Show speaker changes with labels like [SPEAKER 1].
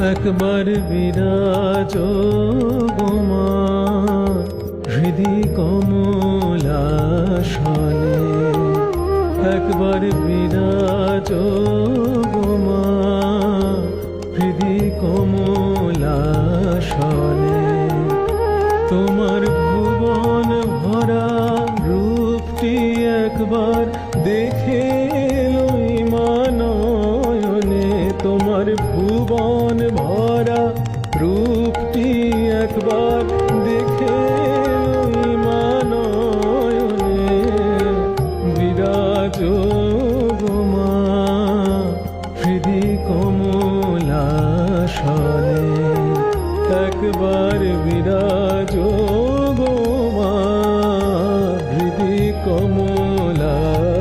[SPEAKER 1] একবার বিরাজ গোমা হৃদি কমলাসনে। একবার বিরাজ হৃদি কমলাসনে। তোমার ভুবন ভরা রূপটি একবার দেখে লই মানয়নে তোমার ভুবন ভরা রূপটি একবার দেখে একবার বিরাজ গোমা হৃদি কমলাসনে।